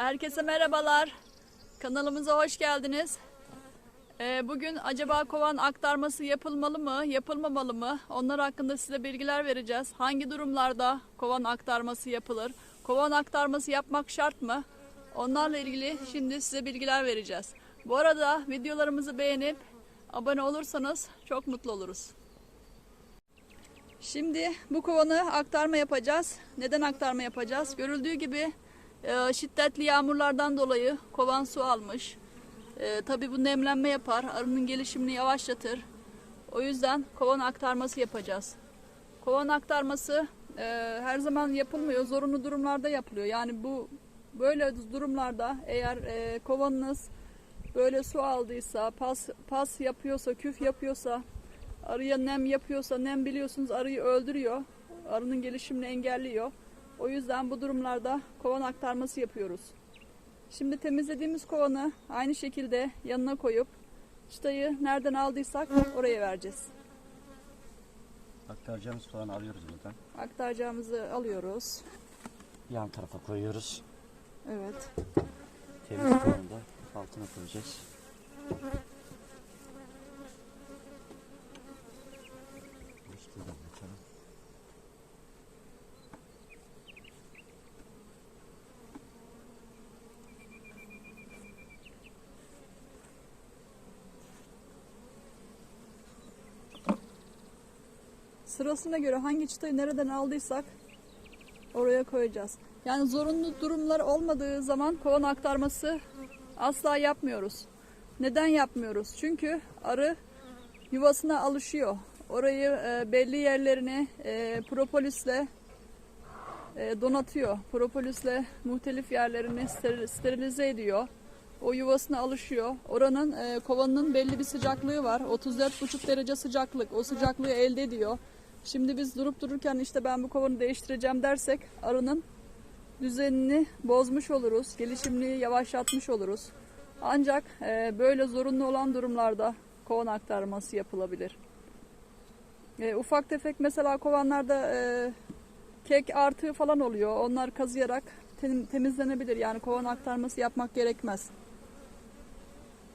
Herkese merhabalar. Kanalımıza hoş geldiniz. Ee, bugün acaba kovan aktarması yapılmalı mı, yapılmamalı mı? Onlar hakkında size bilgiler vereceğiz. Hangi durumlarda kovan aktarması yapılır? Kovan aktarması yapmak şart mı? Onlarla ilgili şimdi size bilgiler vereceğiz. Bu arada videolarımızı beğenip abone olursanız çok mutlu oluruz. Şimdi bu kovanı aktarma yapacağız. Neden aktarma yapacağız? Görüldüğü gibi e, şiddetli yağmurlardan dolayı kovan su almış. E, tabii bu nemlenme yapar, arının gelişimini yavaşlatır. O yüzden kovan aktarması yapacağız. Kovan aktarması e, her zaman yapılmıyor, zorunlu durumlarda yapılıyor. Yani bu böyle durumlarda eğer e, kovanınız böyle su aldıysa, pas pas yapıyorsa, küf yapıyorsa, arıya nem yapıyorsa, nem biliyorsunuz arıyı öldürüyor. Arının gelişimini engelliyor. O yüzden bu durumlarda kovan aktarması yapıyoruz. Şimdi temizlediğimiz kovanı aynı şekilde yanına koyup çıtayı nereden aldıysak oraya vereceğiz. Aktaracağımız soğanı alıyoruz buradan. Aktaracağımızı alıyoruz. Yan tarafa koyuyoruz. Evet. Temiz soğanı da altına koyacağız. Sırasına göre hangi çıtayı nereden aldıysak oraya koyacağız. Yani zorunlu durumlar olmadığı zaman kovan aktarması asla yapmıyoruz. Neden yapmıyoruz? Çünkü arı yuvasına alışıyor. Orayı e, belli yerlerini e, propolisle e, donatıyor. Propolisle muhtelif yerlerini steril- sterilize ediyor. O yuvasına alışıyor. Oranın e, kovanın belli bir sıcaklığı var. 34,5 derece sıcaklık. O sıcaklığı elde ediyor. Şimdi biz durup dururken işte ben bu kovanı değiştireceğim dersek arının düzenini bozmuş oluruz. Gelişimini yavaşlatmış oluruz. Ancak e, böyle zorunlu olan durumlarda kovan aktarması yapılabilir. E, ufak tefek mesela kovanlarda e, kek artığı falan oluyor. Onlar kazıyarak tem- temizlenebilir. Yani kovan aktarması yapmak gerekmez.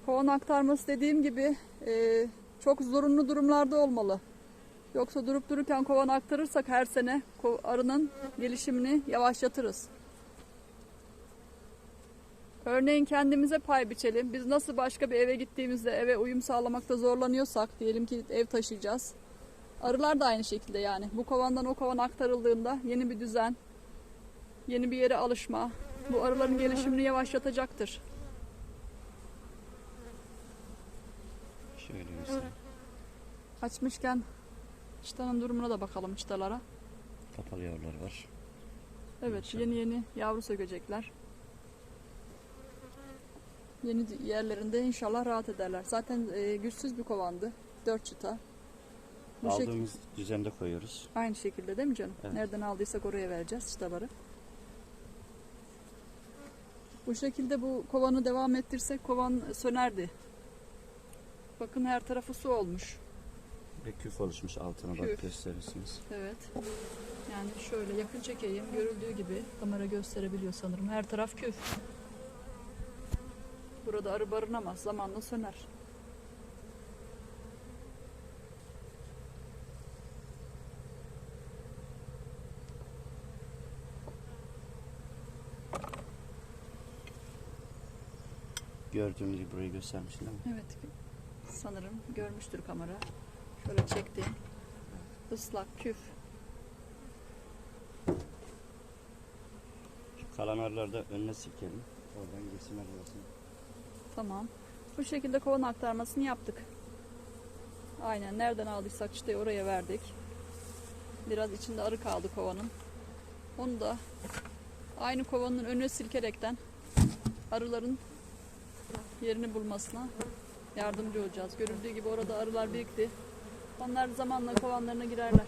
Kovan aktarması dediğim gibi e, çok zorunlu durumlarda olmalı. Yoksa durup dururken kovan aktarırsak her sene arının gelişimini yavaşlatırız. Örneğin kendimize pay biçelim. Biz nasıl başka bir eve gittiğimizde eve uyum sağlamakta zorlanıyorsak, diyelim ki ev taşıyacağız. Arılar da aynı şekilde yani. Bu kovandan o kovan aktarıldığında yeni bir düzen, yeni bir yere alışma, bu arıların gelişimini yavaşlatacaktır. Şöyle göstereyim. Açmışken çıtanın durumuna da bakalım çıtalara. Kapalı yavrular var. Evet, İnşallah. yeni yeni yavru sökecekler. Yeni yerlerinde inşallah rahat ederler. Zaten e, güçsüz bir kovandı. Dört çıta. Bu Aldığımız düzende koyuyoruz. aynı şekilde değil mi canım? Evet. Nereden aldıysak oraya vereceğiz çıtaları. Bu şekilde bu kovanı devam ettirsek kovan sönerdi. Bakın her tarafı su olmuş. Ve küf oluşmuş altına Küf. bak gösterirsiniz. Evet. Yani şöyle yakın çekeyim. Görüldüğü gibi kamera gösterebiliyor sanırım. Her taraf küf. Burada arı barınamaz. Zamanla söner. Gördüğünüz gibi burayı göstermiştim değil mi? Evet. Sanırım görmüştür kamera. Şöyle çektim. Islak küf. Şu kalan arıları da önüne silkelim. Oradan girsinler arasına. Tamam. Bu şekilde kovan aktarmasını yaptık. Aynen nereden aldıysak çıtayı oraya verdik. Biraz içinde arı kaldı kovanın. Onu da aynı kovanın önüne silkerekten arıların yerini bulmasına yardımcı olacağız. Görüldüğü gibi orada arılar birikti. Onlar zamanla kovanlarına girerler.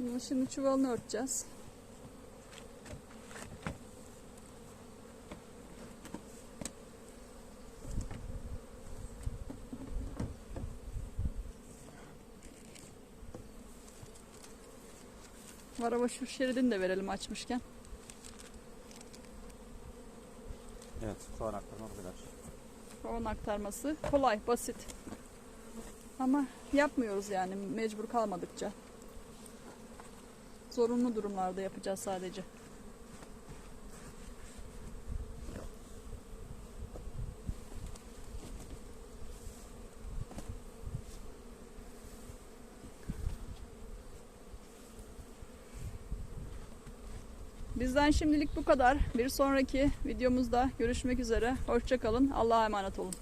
Biz şimdi çuvalını örteceğiz. Araba şu şeridini de verelim açmışken. Evet. Soğan aktarma bu kadar. Kovan aktarması kolay, basit. Ama yapmıyoruz yani mecbur kalmadıkça. Zorunlu durumlarda yapacağız sadece. Bizden şimdilik bu kadar. Bir sonraki videomuzda görüşmek üzere. Hoşçakalın. Allah'a emanet olun.